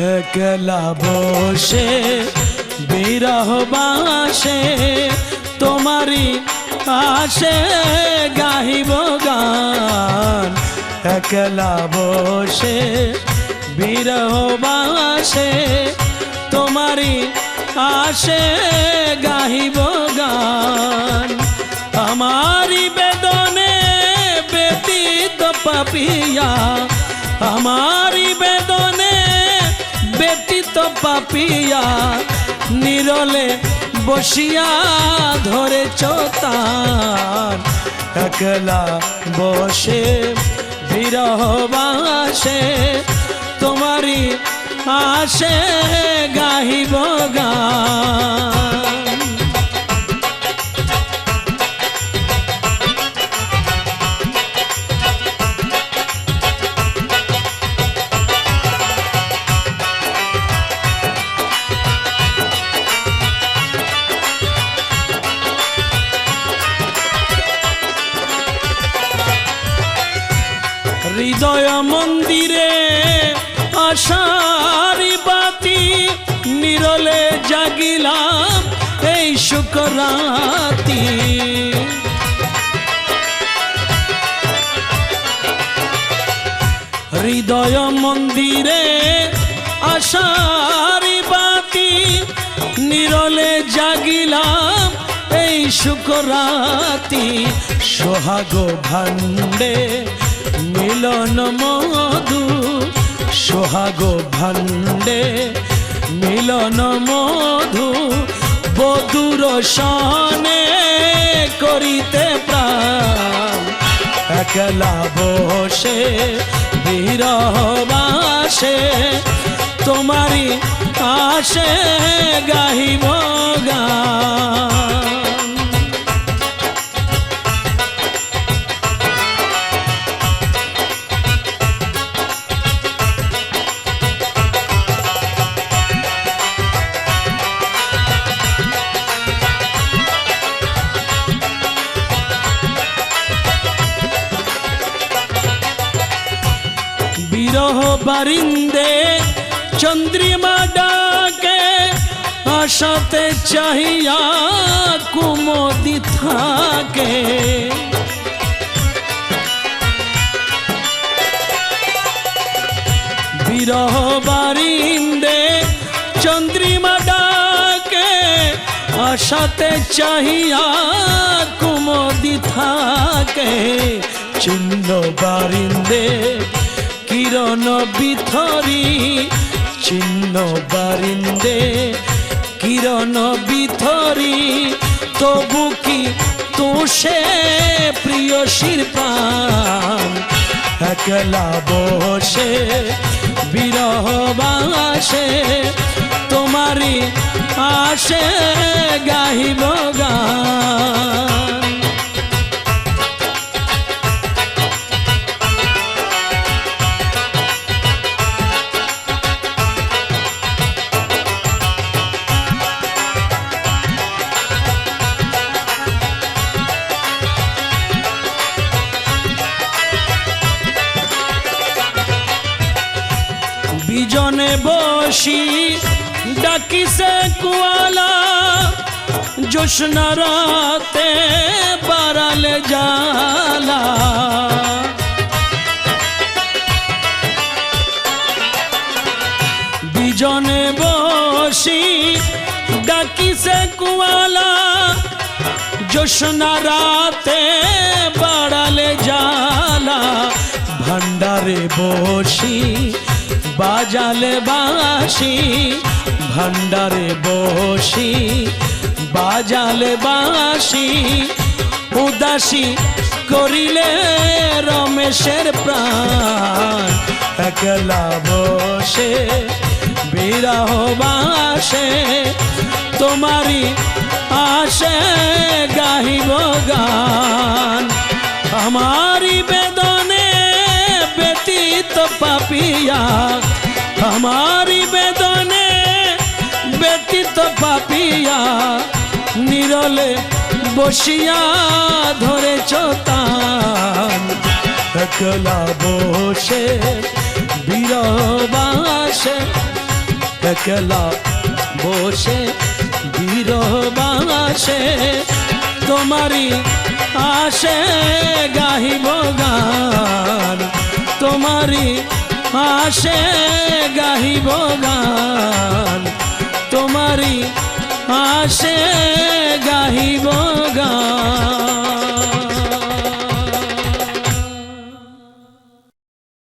একলা বসে বিরহ বাসে তোমারি আসে, গাহিব গান। একলা বসে বিরহ বাসে তোমারি আসে, গাহিব গান। আমারি বেদনে ব্যতীত পাপিয়া, আমারি পাপিয়া নিরলে বসিয়া ধরে চোতান একলা বসে বিরহ বাসে তোমারি আসে গাহিব গান। হৃদয় মন্দিরে আশারি বাতি নিরলে জাগিলাম এই শুকরাতি। সোহাগ ভাণ্ডে মিলন মধু, সোহাগ ভাণ্ডে মিলন মধু, বধুর সনে করিতে প্রাণ। একলা বসে বিরহ বাসে তোমারি আসে গাহিব গান বিরহ বারিন্দে চন্দ্রিমা ডাকে, আশাতে চাহিয়া কুমতি থাকে। বিরহ বারিন্দে চন্দ্রিমা ডাকে, আশাতে চাহিয়া কুমদি থাকে। চিহ্ন বারিন্দে কিরণ বিথরি, চিহ্ন বারিন্দে কিরণ বিথরি, তবু কি তোষে প্রিয় শির প্রাণ একলা বসে, বিরহ বাসে তোমারি আসে গাহিব বিজনে বসি ডাকিছে কুয়ালা জোসনা রাতে বাড়ালে জালা বিজনে বসি ডাকিছে কুয়ালা জোসনা রাতে বাড়ালে জালা ভান্ডারে বসি বাজালে বাসি, ভান্ডারে বসি। বাজালে বাসি, উদাসী করিলে রমেশের প্রাণ। একলা বসে, বিরহ বাসে তোমারি আসে গাহিব গান। আমারি বেদনে ব্যতীত পাপিয়া আমারি বেদনে ব্যতীত পাপিয়া নিরলে বসিয়া ধরে চতান একলা বসে বিরবাসে একলা বসে বিরহ বাসে তোমারি আসে গাহিব গান। তোমারি আসে গাহিব গান। তোমারি আসে গাহিব